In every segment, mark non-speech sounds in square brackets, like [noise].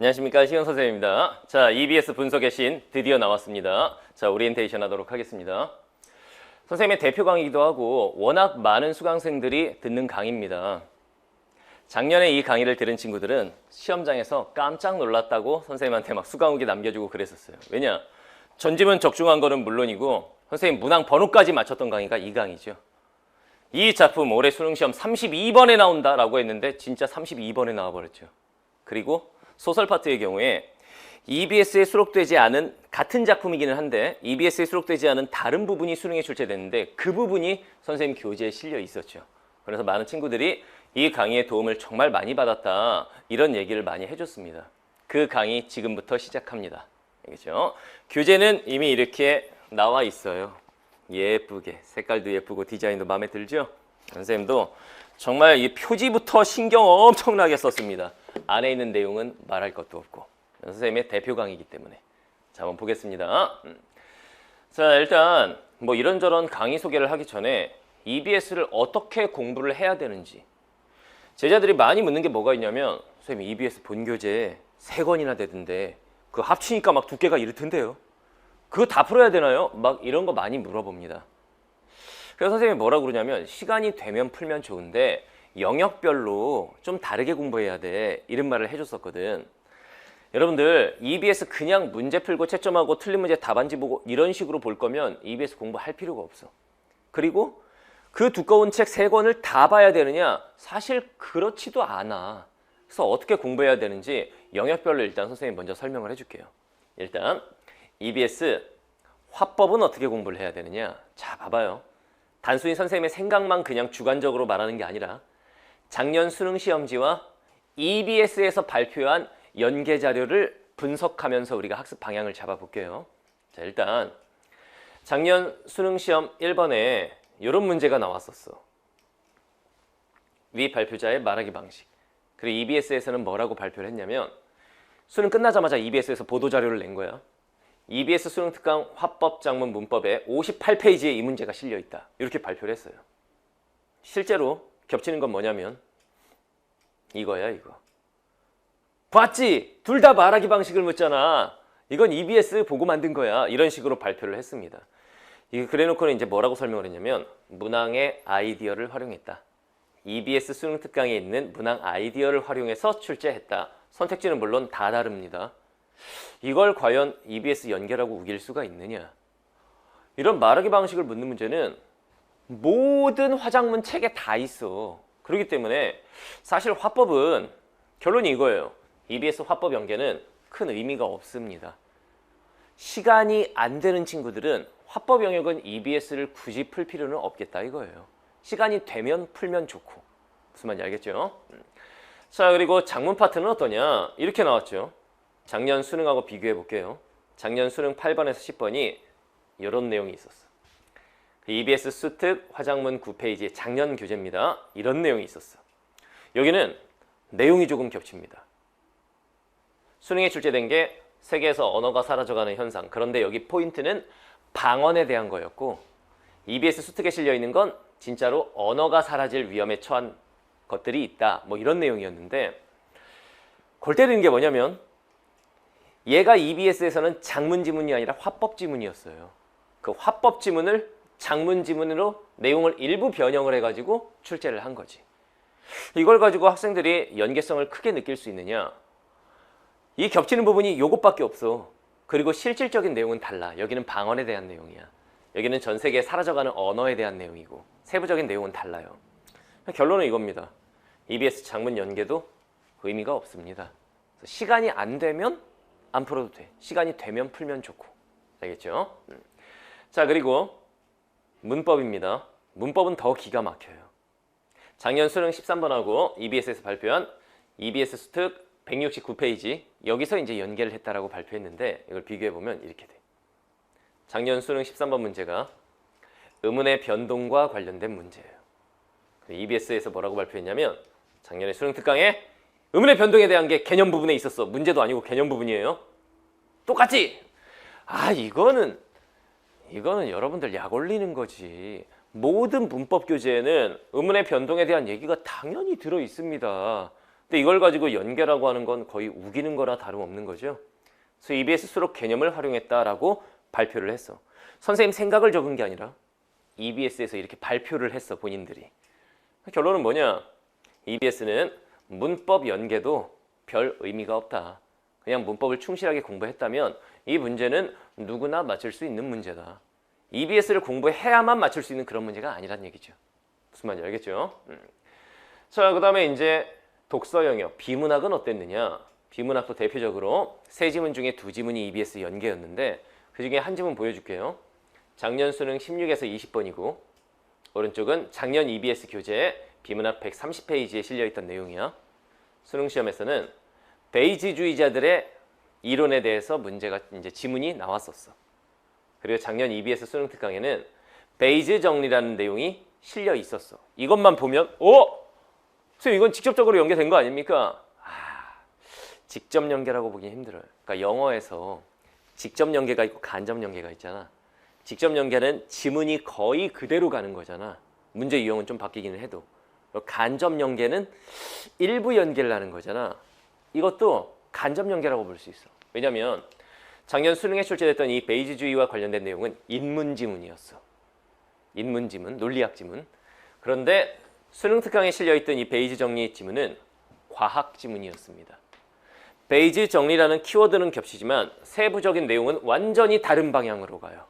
안녕하십니까 시현 선생님입니다. 자 EBS 분석의 신 드디어 나왔습니다. 자 오리엔테이션 하도록 하겠습니다. 선생님의 대표 강의이기도 하고 워낙 많은 수강생들이 듣는 강의입니다. 작년에 이 강의를 들은 친구들은 시험장에서 깜짝 놀랐다고 선생님한테 막 수강 후기 남겨주고 그랬었어요. 왜냐? 전지문 적중한 거는 물론이고 선생님 문항 번호까지 맞췄던 강의가 이 강의죠. 이 작품 올해 수능 시험 32번에 나온다라고 했는데 진짜 32번에 나와버렸죠. 그리고 소설 파트의 경우에 EBS에 수록되지 않은 같은 작품이기는 한데 EBS에 수록되지 않은 다른 부분이 수능에 출제됐는데 그 부분이 선생님 교재에 실려 있었죠. 그래서 많은 친구들이 이 강의의 도움을 정말 많이 받았다 이런 얘기를 많이 해줬습니다. 그 강의 지금부터 시작합니다. 알겠죠? 교재는 이미 이렇게 나와 있어요. 예쁘게 색깔도 예쁘고 디자인도 마음에 들죠? 선생님도 정말 이 표지부터 신경 엄청나게 썼습니다. 안에 있는 내용은 말할 것도 없고 선생님의 대표 강의이기 때문에 자 한번 보겠습니다. 음. 자 일단 뭐 이런저런 강의 소개를 하기 전에 EBS를 어떻게 공부를 해야 되는지 제자들이 많이 묻는 게 뭐가 있냐면 선생님 EBS 본교재 세 권이나 되던데 그 합치니까 막 두께가 이렇던데요. 그거 다 풀어야 되나요? 막 이런 거 많이 물어봅니다. 그래서 선생님이 뭐라 그러냐면 시간이 되면 풀면 좋은데 영역별로 좀 다르게 공부해야 돼 이런 말을 해줬었거든. 여러분들 EBS 그냥 문제 풀고 채점하고 틀린 문제 답안지 보고 이런 식으로 볼 거면 EBS 공부할 필요가 없어. 그리고 그 두꺼운 책 세 권을 다 봐야 되느냐? 사실 그렇지도 않아. 그래서 어떻게 공부해야 되는지 영역별로 일단 선생님 먼저 설명을 해줄게요. 일단 EBS 화법은 어떻게 공부를 해야 되느냐? 자, 봐봐요. 단순히 선생님의 생각만 그냥 주관적으로 말하는 게 아니라 작년 수능 시험지와 EBS에서 발표한 연계 자료를 분석하면서 우리가 학습 방향을 잡아볼게요. 자, 일단 작년 수능 시험 1번에 이런 문제가 나왔었어. 위 발표자의 말하기 방식. 그리고 EBS에서는 뭐라고 발표를 했냐면 수능 끝나자마자 EBS에서 보도 자료를 낸 거야. EBS 수능 특강 화법 장문 문법에 58페이지에 이 문제가 실려 있다. 이렇게 발표를 했어요. 실제로 겹치는 건 뭐냐면 이거야, 이거. 봤지? 둘 다 말하기 방식을 묻잖아. 이건 EBS 보고 만든 거야. 이런 식으로 발표를 했습니다. 이게 그래놓고는 이제 뭐라고 설명을 했냐면 문항의 아이디어를 활용했다. EBS 수능 특강에 있는 문항 아이디어를 활용해서 출제했다. 선택지는 물론 다 다릅니다. 이걸 과연 EBS 연계라고 우길 수가 있느냐? 이런 말하기 방식을 묻는 문제는 모든 화작문 책에 다 있어. 그렇기 때문에 사실 화법은 결론이 이거예요. EBS 화법 연계는 큰 의미가 없습니다. 시간이 안 되는 친구들은 화법 영역은 EBS를 굳이 풀 필요는 없겠다 이거예요. 시간이 되면 풀면 좋고. 무슨 말인지 알겠죠? 음. 자, 그리고 장문 파트는 어떠냐? 이렇게 나왔죠. 작년 수능하고 비교해 볼게요. 작년 수능 8번에서 10번이 이런 내용이 있었어. EBS 수특 화장문 9페이지 작년 교재입니다. 이런 내용이 있었어. 여기는 내용이 조금 겹칩니다. 수능에 출제된 게 세계에서 언어가 사라져가는 현상. 그런데 여기 포인트는 방언에 대한 거였고 EBS 수특에 실려 있는 건 진짜로 언어가 사라질 위험에 처한 것들이 있다. 뭐 이런 내용이었는데 골 때리는 게 뭐냐면 얘가 EBS에서는 장문 지문이 아니라 화법 지문이었어요. 그 화법 지문을 장문 지문으로 내용을 일부 변형을 해가지고 출제를 한 거지. 이걸 가지고 학생들이 연계성을 크게 느낄 수 있느냐? 이 겹치는 부분이 요것밖에 없어. 그리고 실질적인 내용은 달라. 여기는 방언에 대한 내용이야. 여기는 전 세계에 사라져가는 언어에 대한 내용이고 세부적인 내용은 달라요. 결론은 이겁니다. EBS 장문 연계도 의미가 없습니다. 시간이 안 되면 안 풀어도 돼. 시간이 되면 풀면 좋고. 알겠죠? 음. 자, 그리고 문법입니다. 문법은 더 기가 막혀요. 작년 수능 13번하고 EBS에서 발표한 EBS 수특 169페이지 여기서 이제 연계를 했다라고 발표했는데 이걸 비교해 보면 이렇게 돼. 작년 수능 13번 문제가 의문의 변동과 관련된 문제예요. EBS에서 뭐라고 발표했냐면 작년에 수능 특강에 의문의 변동에 대한 게 개념 부분에 있었어. 문제도 아니고 개념 부분이에요. 똑같지? 아 이거는 이거는 여러분들 약 올리는 거지. 모든 문법 교재에는 의문의 변동에 대한 얘기가 당연히 들어 있습니다. 근데 이걸 가지고 연계라고 하는 건 거의 우기는 거나 다름없는 거죠. 그래서 EBS 수록 개념을 활용했다라고 발표를 했어. 선생님 생각을 적은 게 아니라 EBS에서 이렇게 발표를 했어 본인들이. 결론은 뭐냐? EBS는 문법 연계도 별 의미가 없다. 그냥 문법을 충실하게 공부했다면 이 문제는 누구나 맞출 수 있는 문제다. EBS를 공부해야만 맞출 수 있는 그런 문제가 아니란 얘기죠. 무슨 말인지 알겠죠? 음. 자, 그 다음에 이제 독서 영역, 비문학은 어땠느냐? 비문학도 대표적으로 세 지문 중에 두 지문이 EBS 연계였는데 그 중에 한 지문 보여줄게요. 작년 수능 16에서 20번이고 오른쪽은 작년 EBS 교재에 비문학 130페이지에 실려있던 내용이야. 수능 시험에서는 베이지주의자들의 이론에 대해서 문제가 이제 지문이 나왔었어. 그리고 작년 EBS 수능 특강에는 베이즈 정리라는 내용이 실려 있었어. 이것만 보면 오, 선생님 이건 직접적으로 연계된 거 아닙니까? 아, 직접 연계라고 보기 힘들어요. 그러니까 영어에서 직접 연계가 있고 간접 연계가 있잖아. 직접 연계는 지문이 거의 그대로 가는 거잖아. 문제 유형은 좀 바뀌기는 해도. 간접 연계는 일부 연계를 하는 거잖아. 이것도 간접 연계라고 볼 수 있어. 왜냐면 작년 수능에 출제됐던 이 베이지주의와 관련된 내용은 인문 지문이었어. 인문 지문, 논리학 지문. 그런데 수능 특강에 실려 있던 이 베이지 정리 지문은 과학 지문이었습니다. 베이지 정리라는 키워드는 겹치지만 세부적인 내용은 완전히 다른 방향으로 가요.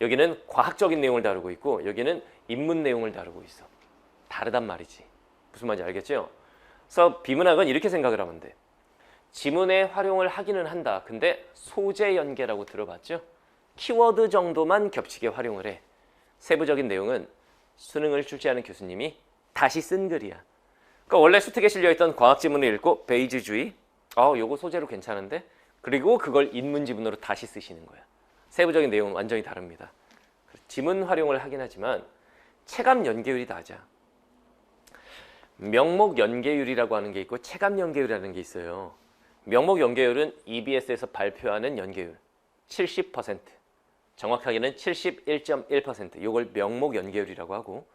여기는 과학적인 내용을 다루고 있고 여기는 인문 내용을 다루고 있어. 다르단 말이지. 무슨 말인지 알겠죠? 그래서 비문학은 이렇게 생각을 하면 돼. 지문에 활용을 하기는 한다. 근데 소재 연계라고 들어봤죠? 키워드 정도만 겹치게 활용을 해. 세부적인 내용은 수능을 출제하는 교수님이 다시 쓴 글이야. 그러니까 원래 수특에 실려있던 과학 지문을 읽고 베이지주의, 아, 요거 소재로 괜찮은데? 그리고 그걸 인문 지문으로 다시 쓰시는 거야. 세부적인 내용은 완전히 다릅니다. 지문 활용을 하긴 하지만 체감 연계율이 낮아. 명목 연계율이라고 하는 게 있고 체감 연계율이라는 게 있어요. 명목 연계율은 EBS에서 발표하는 연계율 70%, 정확하게는 71.1%. 이걸 명목 연계율이라고 하고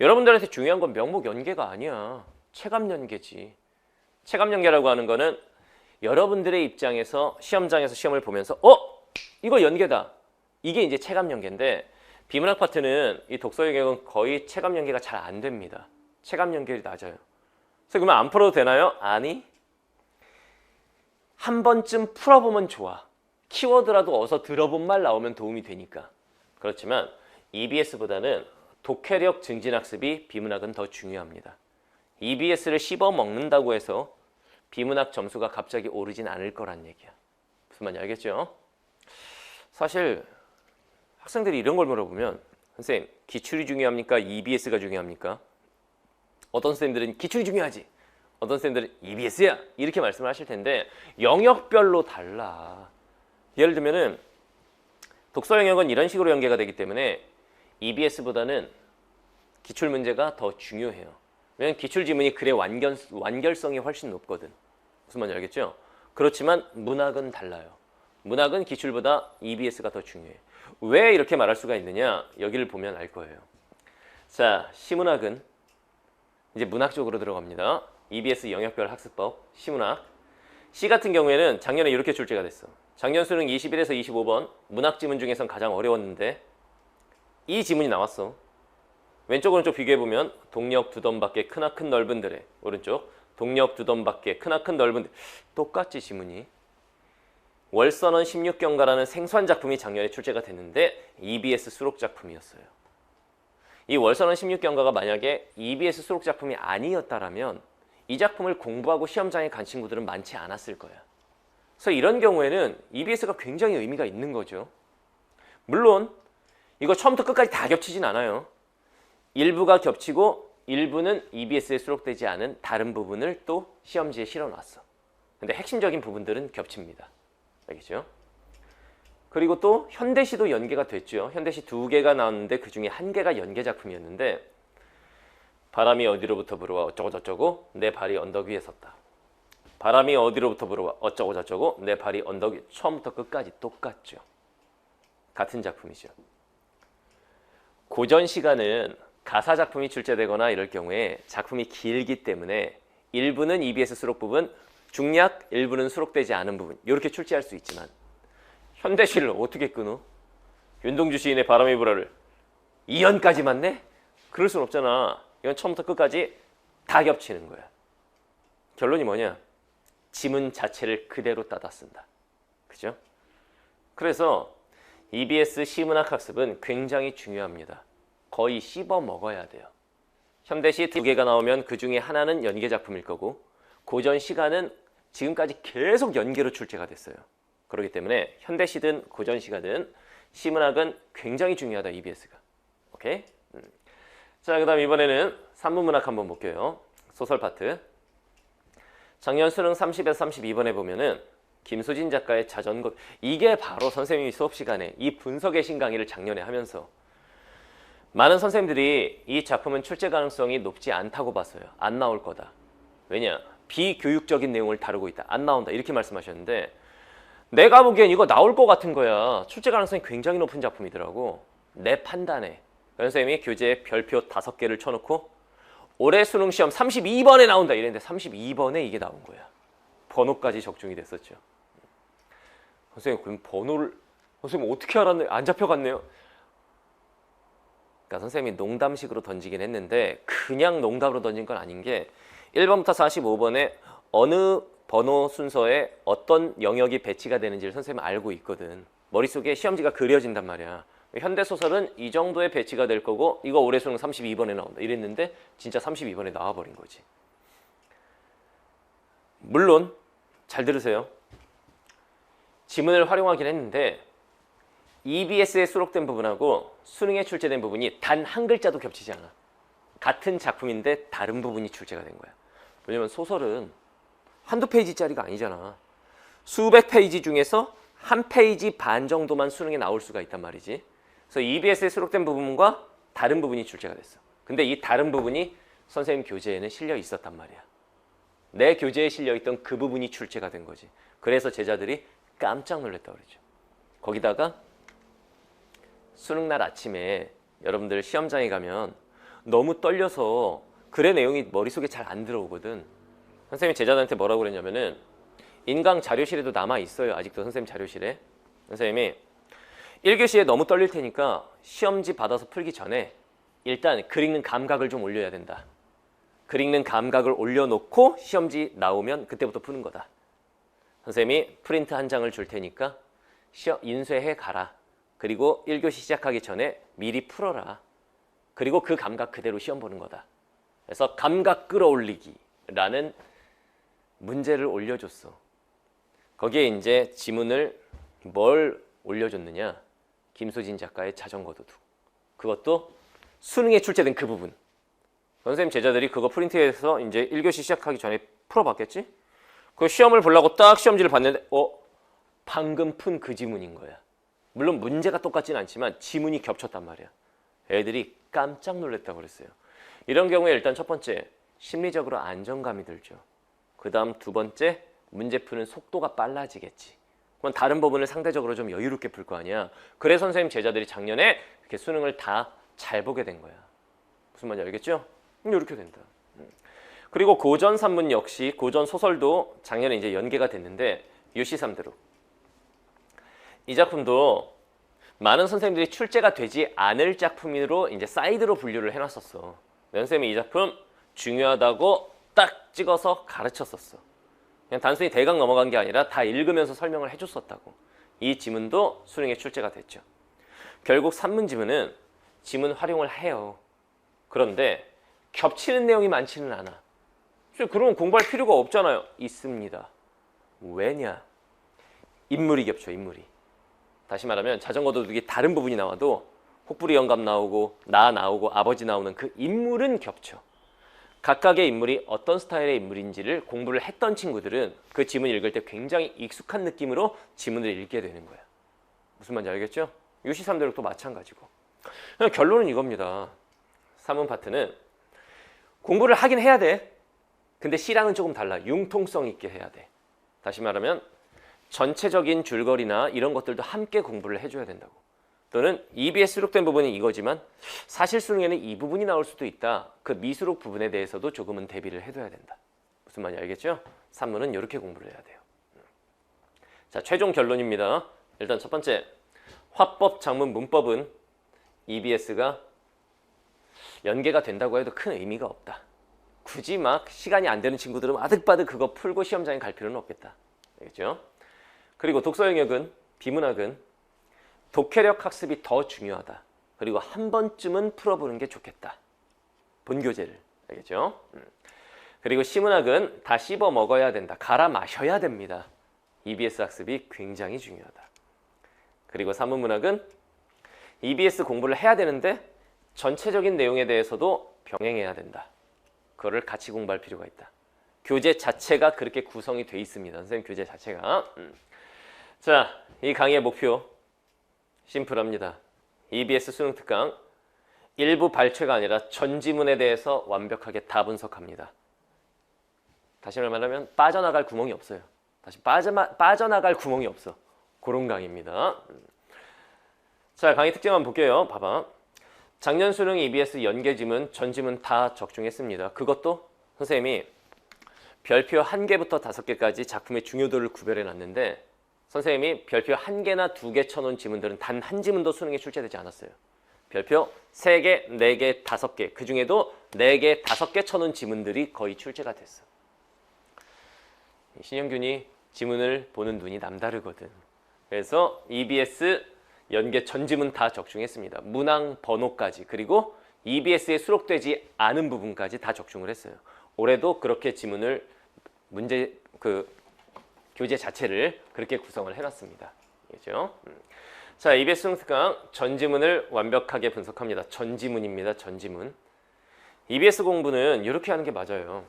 여러분들한테 중요한 건 명목 연계가 아니야. 체감 연계지. 체감 연계라고 하는 거는 여러분들의 입장에서 시험장에서 시험을 보면서 어 이거 연계다. 이게 이제 체감 연계인데 비문학 파트는 이 독서 영역은 거의 체감 연계가 잘 안 됩니다. 체감 연결이 낮아요. 그래서 안 풀어도 되나요? 아니. 한 번쯤 풀어보면 좋아. 키워드라도 어서 들어본 말 나오면 도움이 되니까. 그렇지만 EBS보다는 독해력 증진 학습이 비문학은 더 중요합니다. EBS를 씹어 먹는다고 해서 비문학 점수가 갑자기 오르진 않을 거란 얘기야. 무슨 말인지 알겠죠? 사실 학생들이 이런 걸 물어보면 선생님 기출이 중요합니까? EBS가 중요합니까? 어떤 선생님들은 기출이 중요하지. 어떤 선생님들은 EBS야 이렇게 말씀을 하실 텐데 영역별로 달라. 예를 들면은 독서 영역은 이런 식으로 연계가 되기 때문에 EBS보다는 기출 문제가 더 중요해요. 왜냐면 기출 지문이 글의 완결, 완결성이 훨씬 높거든. 무슨 말인지 알겠죠? 그렇지만 문학은 달라요. 문학은 기출보다 EBS가 더 중요해. 왜 이렇게 말할 수가 있느냐? 여기를 보면 알 거예요. 자, 시문학은 이제 문학 쪽으로 들어갑니다. EBS 영역별 학습법, 시문학. 시 같은 경우에는 작년에 이렇게 출제가 됐어. 작년 수능 21에서 25번 문학 지문 중에선 가장 어려웠는데 이 지문이 나왔어. 왼쪽 오른쪽 비교해 보면 동력 두 덤 밖에 크나큰 넓은 들에 오른쪽 동력 두 덤 밖에 크나큰 넓은 들 똑같지 지문이. 월선언 16경가라는 생소한 작품이 작년에 출제가 됐는데 EBS 수록 작품이었어요. 이 월선언 16경가가 만약에 EBS 수록 작품이 아니었다라면 이 작품을 공부하고 시험장에 간 친구들은 많지 않았을 거야. 그래서 이런 경우에는 EBS가 굉장히 의미가 있는 거죠. 물론 이거 처음부터 끝까지 다 겹치진 않아요. 일부가 겹치고 일부는 EBS에 수록되지 않은 다른 부분을 또 시험지에 실어놨어. 근데 핵심적인 부분들은 겹칩니다. 알겠죠? 그리고 또 현대시도 연계가 됐죠. 현대시 두 개가 나왔는데 그 중에 한 개가 연계 작품이었는데 바람이 어디로부터 불어와 어쩌고 저쩌고 내 발이 언덕 위에 섰다. 바람이 어디로부터 불어와 어쩌고 저쩌고 내 발이 언덕 위 처음부터 끝까지 똑같죠. 같은 작품이죠. 고전 시간은 가사 작품이 출제되거나 이럴 경우에 작품이 길기 때문에 일부는 EBS 수록 부분, 중략 일부는 수록되지 않은 부분 이렇게 출제할 수 있지만 현대시를 어떻게 끊어? 윤동주 시인의 바람이 불어를 2연까지 맞네? 그럴 순 없잖아. 이건 처음부터 끝까지 다 겹치는 거야. 결론이 뭐냐? 지문 자체를 그대로 따다 쓴다. 그죠? 그래서 EBS 시문학 학습은 굉장히 중요합니다. 거의 씹어 먹어야 돼요. 현대시 두 개가 나오면 그 중에 하나는 연계 작품일 거고 고전 시가는 지금까지 계속 연계로 출제가 됐어요. 그렇기 때문에 현대시든 고전 시가든 시문학은 굉장히 중요하다 EBS가. 오케이? 음. 자, 그 다음 이번에는 산문문학 한번 볼게요. 소설 파트. 작년 수능 30에서 32번에 보면은 김수진 작가의 자전거 이게 바로 선생님이 수업 시간에 이 분석의 신 강의를 작년에 하면서 많은 선생님들이 이 작품은 출제 가능성이 높지 않다고 봤어요. 안 나올 거다. 왜냐? 비교육적인 내용을 다루고 있다. 안 나온다. 이렇게 말씀하셨는데 내가 보기엔 이거 나올 것 같은 거야. 출제 가능성이 굉장히 높은 작품이더라고. 내 판단에. 선생님이 교재에 별표 다섯 개를 쳐놓고 올해 수능 시험 32번에 나온다 이랬는데 32번에 이게 나온 거야. 번호까지 적중이 됐었죠. 선생님 그럼 번호를 선생님 어떻게 알았나요? 안 잡혀갔네요. 그러니까 선생님이 농담식으로 던지긴 했는데 그냥 농담으로 던진 건 아닌 게 1번부터 45번에 어느 번호 순서에 어떤 영역이 배치가 되는지를 선생님이 알고 있거든. 머릿속에 시험지가 그려진단 말이야. 현대 소설은 이 정도의 배치가 될 거고 이거 올해 수능 32번에 나온다. 이랬는데 진짜 32번에 나와 버린 거지. 물론 잘 들으세요. 지문을 활용하긴 했는데 EBS에 수록된 부분하고 수능에 출제된 부분이 단 한 글자도 겹치지 않아. 같은 작품인데 다른 부분이 출제가 된 거야. 왜냐면 소설은 한두 페이지짜리가 아니잖아. 수백 페이지 중에서 한 페이지 반 정도만 수능에 나올 수가 있단 말이지. 그래서 EBS에 수록된 부분과 다른 부분이 출제가 됐어. 근데 이 다른 부분이 선생님 교재에는 실려 있었단 말이야. 내 교재에 실려 있던 그 부분이 출제가 된 거지. 그래서 제자들이 깜짝 놀랐다 그러죠. 거기다가 수능 날 아침에 여러분들 시험장에 가면 너무 떨려서 글의 내용이 머릿속에 잘 안 들어오거든. 선생님이 제자들한테 뭐라고 그랬냐면은 인강 자료실에도 남아 있어요. 아직도 선생님 자료실에. 선생님이 1교시에 너무 떨릴 테니까 시험지 받아서 풀기 전에 일단 글 읽는 감각을 좀 올려야 된다. 글 읽는 감각을 올려놓고 시험지 나오면 그때부터 푸는 거다. 선생님이 프린트 한 장을 줄 테니까 시험 인쇄해 가라. 그리고 1교시 시작하기 전에 미리 풀어라. 그리고 그 감각 그대로 시험 보는 거다. 그래서 감각 끌어올리기라는 문제를 올려줬어. 거기에 이제 지문을 뭘 올려줬느냐? 김소진 작가의 자전거 도둑. 그것도 수능에 출제된 그 부분. 선생님 제자들이 그거 프린트해서 이제 1교시 시작하기 전에 풀어봤겠지? 그 시험을 보려고 딱 시험지를 봤는데 어? 방금 푼 그 지문인 거야. 물론 문제가 똑같진 않지만 지문이 겹쳤단 말이야. 애들이 깜짝 놀랐다고 그랬어요. 이런 경우에 일단 첫 번째 심리적으로 안정감이 들죠. 그 다음 두 번째 문제 푸는 속도가 빨라지겠지. 그럼 다른 부분을 상대적으로 좀 여유롭게 풀 거 아니야. 그래 선생님 제자들이 작년에 이렇게 수능을 다 잘 보게 된 거야. 무슨 말인지 알겠죠? 음, 이렇게 된다. 음. 그리고 고전 산문 역시 고전 소설도 작년에 이제 연계가 됐는데 유시 삼대로 이 작품도 많은 선생님들이 출제가 되지 않을 작품으로 이제 사이드로 분류를 해놨었어. 선생님이 이 작품 중요하다고 딱 찍어서 가르쳤었어. 그냥 단순히 대강 넘어간 게 아니라 다 읽으면서 설명을 해줬었다고. 이 지문도 수능에 출제가 됐죠. 결국 산문 지문은 지문 활용을 해요. 그런데 겹치는 내용이 많지는 않아. 그러면 공부할 필요가 없잖아요. 있습니다. 왜냐? 인물이 겹쳐, 인물이. 다시 말하면 자전거 도둑이 다른 부분이 나와도 혹부리 영감 나오고 나 나오고 아버지 나오는 그 인물은 겹쳐. 각각의 인물이 어떤 스타일의 인물인지를 공부를 했던 친구들은 그 지문 읽을 때 굉장히 익숙한 느낌으로 지문을 읽게 되는 거야. 무슨 말인지 알겠죠? 유시3대록도 마찬가지고. 결론은 이겁니다. 3문 파트는 공부를 하긴 해야 돼. 근데 C랑은 조금 달라. 융통성 있게 해야 돼. 다시 말하면 전체적인 줄거리나 이런 것들도 함께 공부를 해줘야 된다고. 또는 EBS 수록된 부분이 이거지만 사실 수능에는 이 부분이 나올 수도 있다. 그 미수록 부분에 대해서도 조금은 대비를 해둬야 된다. 무슨 말인지 알겠죠? 산문은 이렇게 공부를 해야 돼요. 자, 최종 결론입니다. 일단 첫 번째, 화법, 작문, 문법은 EBS가 연계가 된다고 해도 큰 의미가 없다. 굳이 막 시간이 안 되는 친구들은 아득바득 그거 풀고 시험장에 갈 필요는 없겠다. 알겠죠? 그리고 독서 영역은 비문학은 독해력 학습이 더 중요하다. 그리고 한 번쯤은 풀어보는 게 좋겠다. 본교재를 알겠죠? 음. 그리고 시문학은 다 씹어 먹어야 된다. 갈아 마셔야 됩니다. EBS 학습이 굉장히 중요하다. 그리고 사문문학은 EBS 공부를 해야 되는데 전체적인 내용에 대해서도 병행해야 된다. 그거를 같이 공부할 필요가 있다. 교재 자체가 그렇게 구성이 돼 있습니다. 선생님 교재 자체가. 음. 자, 이 강의의 목표 심플합니다. EBS 수능 특강 일부 발췌가 아니라 전지문에 대해서 완벽하게 다 분석합니다. 다시 말하면 빠져나갈 구멍이 없어요. 다시 빠져 빠져나갈 구멍이 없어. 그런 강의입니다. 음. 자, 강의 특징 한번 볼게요. 봐봐. 작년 수능 EBS 연계지문, 전지문 다 적중했습니다. 그것도 선생님이 별표 한 개부터 다섯 개까지 작품의 중요도를 구별해 놨는데 선생님이 별표 한 개나 두 개 쳐놓은 지문들은 단 한 지문도 수능에 출제되지 않았어요. 별표 세 개, 네 개, 다섯 개. 그 중에도 네 개, 다섯 개 쳐놓은 지문들이 거의 출제가 됐어. 신영균이 지문을 보는 눈이 남다르거든. 그래서 EBS 연계 전 지문 다 적중했습니다. 문항 번호까지 그리고 EBS에 수록되지 않은 부분까지 다 적중을 했어요. 올해도 그렇게 지문을 문제 그 교재 자체를 그렇게 구성을 해놨습니다. 그죠? 음. 자, EBS 수능특강 전지문을 완벽하게 분석합니다. 전지문입니다. 전지문. EBS 공부는 이렇게 하는 게 맞아요.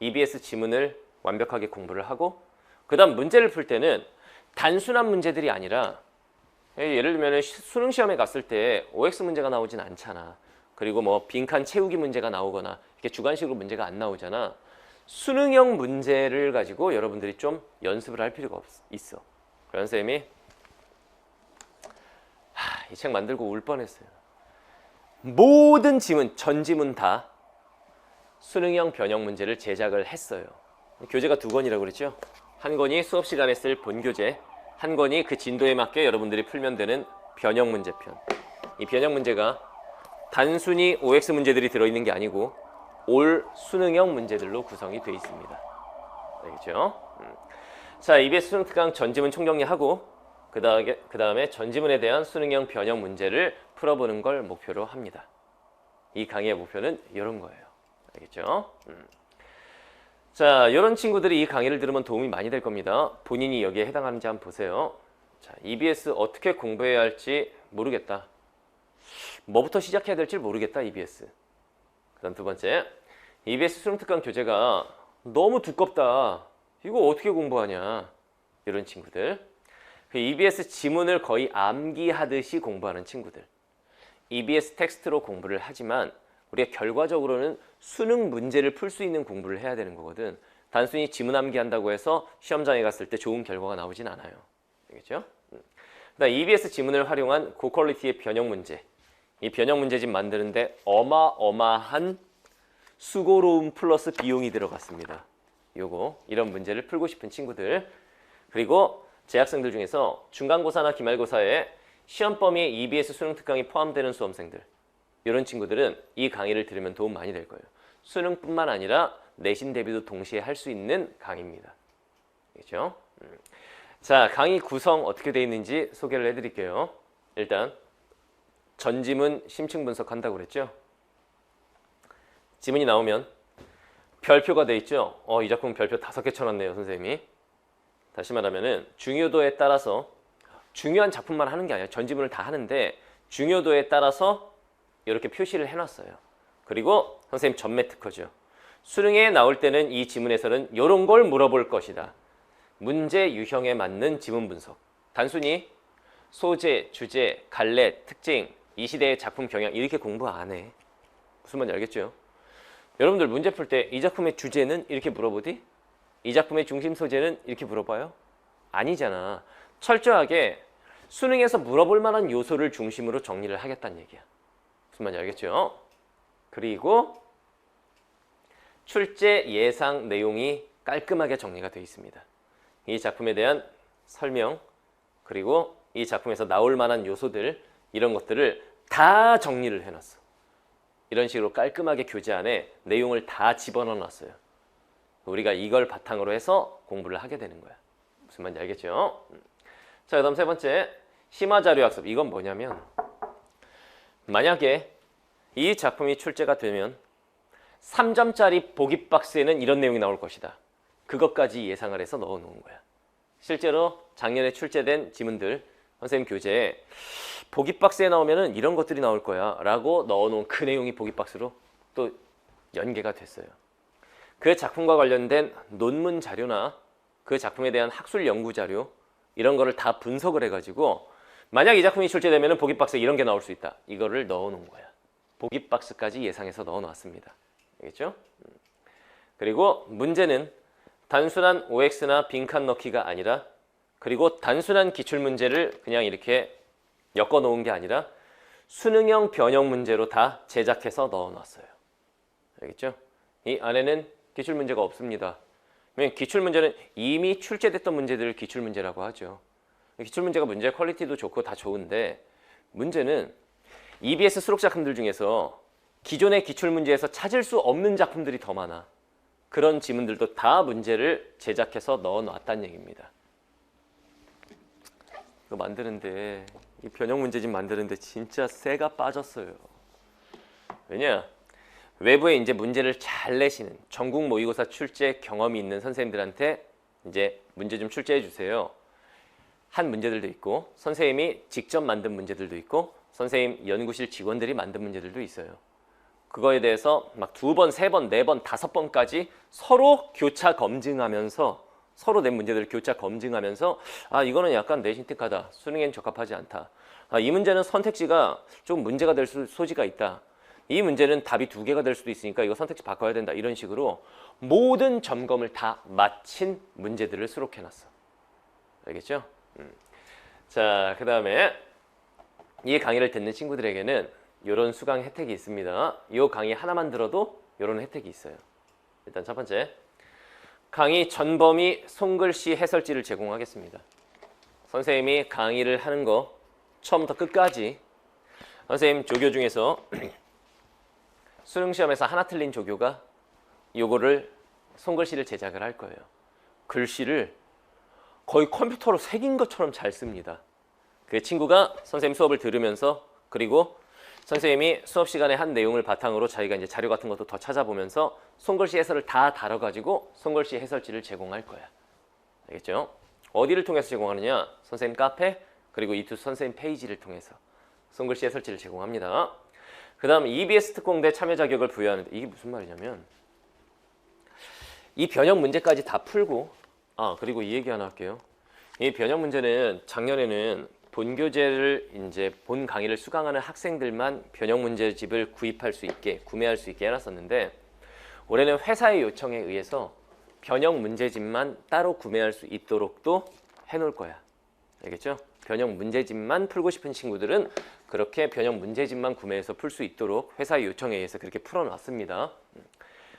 EBS 지문을 완벽하게 공부를 하고 그 다음 문제를 풀 때는 단순한 문제들이 아니라 예를 들면 수능 시험에 갔을 때 OX 문제가 나오진 않잖아. 그리고 뭐 빈칸 채우기 문제가 나오거나 이렇게 주관식으로 문제가 안 나오잖아. 수능형 문제를 가지고 여러분들이 좀 연습을 할 필요가 없, 있어. 그런 쌤이 이 책 만들고 울 뻔했어요. 모든 지문, 전 지문 다 수능형 변형 문제를 제작을 했어요. 교재가 두 권이라고 그랬죠? 한 권이 수업 시간에 쓸 본교재, 한 권이 그 진도에 맞게 여러분들이 풀면 되는 변형 문제편. 이 변형 문제가 단순히 OX 문제들이 들어있는 게 아니고 올 수능형 문제들로 구성이 되어 있습니다. 알겠죠? 음. 자, EBS 수능 특강 전지문 총정리하고 그 다음에 전지문에 대한 수능형 변형 문제를 풀어보는 걸 목표로 합니다. 이 강의의 목표는 이런 거예요. 알겠죠? 음. 자, 이런 친구들이 이 강의를 들으면 도움이 많이 될 겁니다. 본인이 여기에 해당하는지 한번 보세요. 자, EBS 어떻게 공부해야 할지 모르겠다. 뭐부터 시작해야 될지 모르겠다, EBS. 그다음 두 번째, EBS 수능특강 교재가 너무 두껍다. 이거 어떻게 공부하냐? 이런 친구들. 그 EBS 지문을 거의 암기하듯이 공부하는 친구들. EBS 텍스트로 공부를 하지만 우리가 결과적으로는 수능 문제를 풀 수 있는 공부를 해야 되는 거거든. 단순히 지문 암기한다고 해서 시험장에 갔을 때 좋은 결과가 나오진 않아요. 알겠죠? 음. 그다음 EBS 지문을 활용한 고퀄리티의 변형 문제. 이 변형 문제집 만드는데 어마어마한 수고로움 플러스 비용이 들어갔습니다. 요거 이런 문제를 풀고 싶은 친구들 그리고 재학생들 중에서 중간고사나 기말고사에 시험 범위에 EBS 수능 특강이 포함되는 수험생들 이런 친구들은 이 강의를 들으면 도움 많이 될 거예요. 수능뿐만 아니라 내신 대비도 동시에 할 수 있는 강의입니다. 그렇죠? 음. 자, 강의 구성 어떻게 되어 있는지 소개를 해드릴게요. 일단 전지문 심층 분석한다고 그랬죠? 지문이 나오면 별표가 돼 있죠? 어, 이 작품 별표 다섯 개 쳐놨네요, 선생님이. 다시 말하면은 중요도에 따라서 중요한 작품만 하는 게 아니라 전지문을 다 하는데 중요도에 따라서 이렇게 표시를 해놨어요. 그리고 선생님 전매 특허죠. 수능에 나올 때는 이 지문에서는 이런 걸 물어볼 것이다. 문제 유형에 맞는 지문 분석. 단순히 소재, 주제, 갈래, 특징, 이 시대의 작품 경향 이렇게 공부 안 해. 무슨 말인지 알겠죠? 여러분들 문제 풀 때 이 작품의 주제는 이렇게 물어보디? 이 작품의 중심 소재는 이렇게 물어봐요? 아니잖아. 철저하게 수능에서 물어볼 만한 요소를 중심으로 정리를 하겠다는 얘기야. 무슨 말인지 알겠죠? 그리고 출제 예상 내용이 깔끔하게 정리가 되어 있습니다. 이 작품에 대한 설명 그리고 이 작품에서 나올 만한 요소들 이런 것들을 다 정리를 해놨어. 이런 식으로 깔끔하게 교재 안에 내용을 다 집어넣어 놨어요. 우리가 이걸 바탕으로 해서 공부를 하게 되는 거야. 무슨 말인지 알겠죠? 음. 자, 그다음 세 번째 심화 자료 학습. 이건 뭐냐면 만약에 이 작품이 출제가 되면 3점짜리 보기 박스에는 이런 내용이 나올 것이다. 그것까지 예상을 해서 넣어 놓은 거야. 실제로 작년에 출제된 지문들 선생님 교재에 보기 박스에 나오면은 이런 것들이 나올 거야 라고 넣어 놓은 그 내용이 보기 박스로 또 연계가 됐어요. 그 작품과 관련된 논문 자료나 그 작품에 대한 학술 연구 자료 이런 거를 다 분석을 해가지고 만약 이 작품이 출제되면 보기 박스에 이런 게 나올 수 있다. 이거를 넣어 놓은 거야. 보기 박스까지 예상해서 넣어 놨습니다. 알겠죠? 음. 그리고 문제는 단순한 OX나 빈칸 넣기가 아니라 그리고 단순한 기출 문제를 그냥 이렇게 엮어 놓은 게 아니라 수능형 변형 문제로 다 제작해서 넣어 놨어요. 알겠죠? 이 안에는 기출 문제가 없습니다. 기출 문제는 이미 출제됐던 문제들을 기출 문제라고 하죠. 기출 문제가 문제 퀄리티도 좋고 다 좋은데 문제는 EBS 수록 작품들 중에서 기존의 기출 문제에서 찾을 수 없는 작품들이 더 많아. 그런 지문들도 다 문제를 제작해서 넣어 놨다는 얘기입니다. 이거 만드는데 이 변형 문제집 만드는데 진짜 쇠가 빠졌어요. 왜냐? 외부에 이제 문제를 잘 내시는 전국 모의고사 출제 경험이 있는 선생님들한테 이제 문제 좀 출제해 주세요. 한 문제들도 있고 선생님이 직접 만든 문제들도 있고 선생님 연구실 직원들이 만든 문제들도 있어요. 그거에 대해서 막 두 번, 세 번, 네 번, 다섯 번까지 서로 교차 검증하면서 서로 낸 문제들을 교차 검증하면서 아 이거는 약간 내신 택하다 수능엔 적합하지 않다. 아, 이 문제는 선택지가 좀 문제가 될 수, 소지가 있다. 이 문제는 답이 두 개가 될 수도 있으니까 이거 선택지 바꿔야 된다. 이런 식으로 모든 점검을 다 마친 문제들을 수록해놨어. 알겠죠? 음. 자, 그 다음에 이 강의를 듣는 친구들에게는 이런 수강 혜택이 있습니다. 이 강의 하나만 들어도 이런 혜택이 있어요. 일단 첫 번째, 강의 전범위 손글씨 해설지를 제공하겠습니다. 선생님이 강의를 하는 거 처음부터 끝까지 선생님 조교 중에서 [clears throat] 수능 시험에서 하나 틀린 조교가 요거를 손글씨를 제작을 할 거예요. 글씨를 거의 컴퓨터로 새긴 것처럼 잘 씁니다. 그 친구가 선생님 수업을 들으면서 그리고 선생님이 수업 시간에 한 내용을 바탕으로 자기가 이제 자료 같은 것도 더 찾아보면서 손글씨 해설을 다 다뤄가지고 손글씨 해설지를 제공할 거야. 알겠죠? 어디를 통해서 제공하느냐? 선생님 카페 그리고 이투 선생님 페이지를 통해서 손글씨 해설지를 제공합니다. 그 다음 EBS 특공대 참여 자격을 부여하는데 이게 무슨 말이냐면 이 변형 문제까지 다 풀고 아 그리고 이 얘기 하나 할게요. 이 변형 문제는 작년에는 본교재를 이제 본 강의를 수강하는 학생들만 변형 문제집을 구입할 수 있게 구매할 수 있게 해놨었는데 올해는 회사의 요청에 의해서 변형 문제집만 따로 구매할 수 있도록도 해놓을 거야. 알겠죠? 변형 문제집만 풀고 싶은 친구들은 그렇게 변형 문제집만 구매해서 풀 수 있도록 회사의 요청에 의해서 그렇게 풀어놨습니다.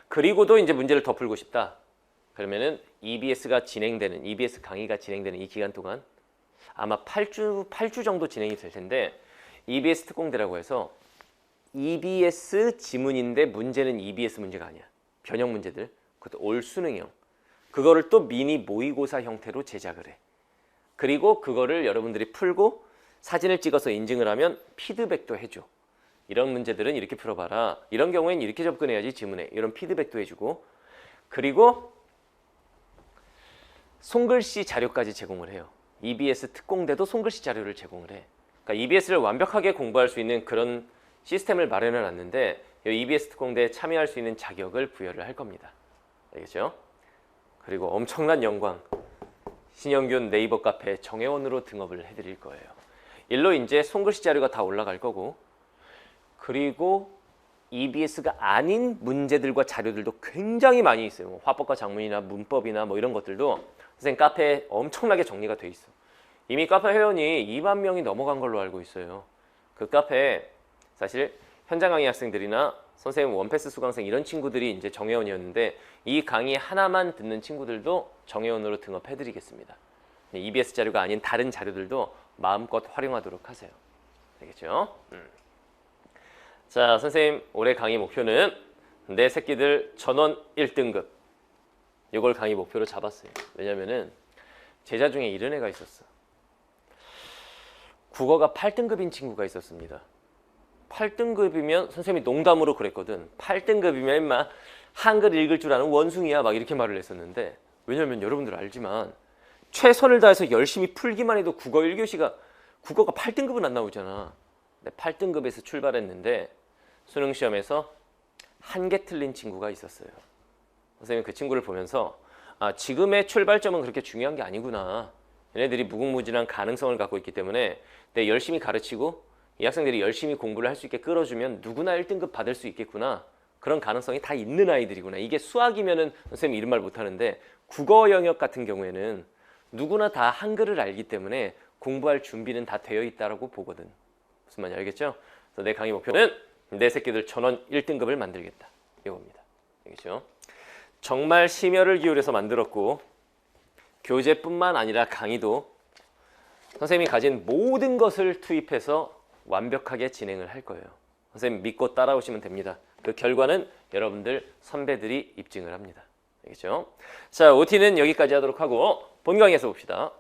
그리고도 이제 문제를 더 풀고 싶다. 그러면은 EBS가 진행되는 EBS 강의가 진행되는 이 기간 동안 아마 8주 8주 정도 진행이 될 텐데 EBS 특공대라고 해서 EBS 지문인데 문제는 EBS 문제가 아니야. 변형 문제들. 그것도 올 수능형. 그거를 또 미니 모의고사 형태로 제작을 해. 그리고 그거를 여러분들이 풀고 사진을 찍어서 인증을 하면 피드백도 해줘. 이런 문제들은 이렇게 풀어봐라. 이런 경우엔 이렇게 접근해야지 지문에. 이런 피드백도 해주고. 그리고 손글씨 자료까지 제공을 해요. EBS 특공대도 손글씨 자료를 제공을 해. 그러니까 EBS를 완벽하게 공부할 수 있는 그런 시스템을 마련해 놨는데 이 EBS 특공대에 참여할 수 있는 자격을 부여를 할 겁니다. 알겠죠? 그리고 엄청난 영광. 신영균 네이버 카페 정회원으로 등업을 해드릴 거예요. 일로 이제 손글씨 자료가 다 올라갈 거고 그리고 EBS가 아닌 문제들과 자료들도 굉장히 많이 있어요. 뭐 화법과 작문이나 문법이나 뭐 이런 것들도 선생님 카페에 엄청나게 정리가 돼 있어. 이미 카페 회원이 2만 명이 넘어간 걸로 알고 있어요. 그 카페에 사실 현장 강의 학생들이나 선생님 원패스 수강생 이런 친구들이 이제 정회원이었는데 이 강의 하나만 듣는 친구들도 정회원으로 등업해드리겠습니다. EBS 자료가 아닌 다른 자료들도 마음껏 활용하도록 하세요. 알겠죠? 음. 자, 선생님 올해 강의 목표는 내 새끼들 전원 1등급. 이걸 강의 목표로 잡았어요. 왜냐면은 제자 중에 이런 애가 있었어. 국어가 8등급인 친구가 있었습니다. 8등급이면 선생님이 농담으로 그랬거든. 8등급이면 임마 한글 읽을 줄 아는 원숭이야 막 이렇게 말을 했었는데 왜냐면 여러분들 알지만 최선을 다해서 열심히 풀기만 해도 국어 1교시가 국어가 8등급은 안 나오잖아. 근데 8등급에서 출발했는데 수능 시험에서 한 개 틀린 친구가 있었어요. 선생님 그 친구를 보면서 아 지금의 출발점은 그렇게 중요한 게 아니구나. 얘네들이 무궁무진한 가능성을 갖고 있기 때문에 내 열심히 가르치고 이 학생들이 열심히 공부를 할 수 있게 끌어주면 누구나 1등급 받을 수 있겠구나. 그런 가능성이 다 있는 아이들이구나. 이게 수학이면은 선생님 이런 말 못하는데 국어 영역 같은 경우에는 누구나 다 한글을 알기 때문에 공부할 준비는 다 되어 있다라고 보거든. 무슨 말인지 알겠죠? 그래서 내 강의 목표는 내 새끼들 전원 1등급을 만들겠다. 이겁니다. 알겠죠? 정말 심혈을 기울여서 만들었고 교재뿐만 아니라 강의도 선생님이 가진 모든 것을 투입해서 완벽하게 진행을 할 거예요. 선생님 믿고 따라오시면 됩니다. 그 결과는 여러분들 선배들이 입증을 합니다. 알겠죠? 자, OT는 여기까지 하도록 하고 본 강의에서 봅시다.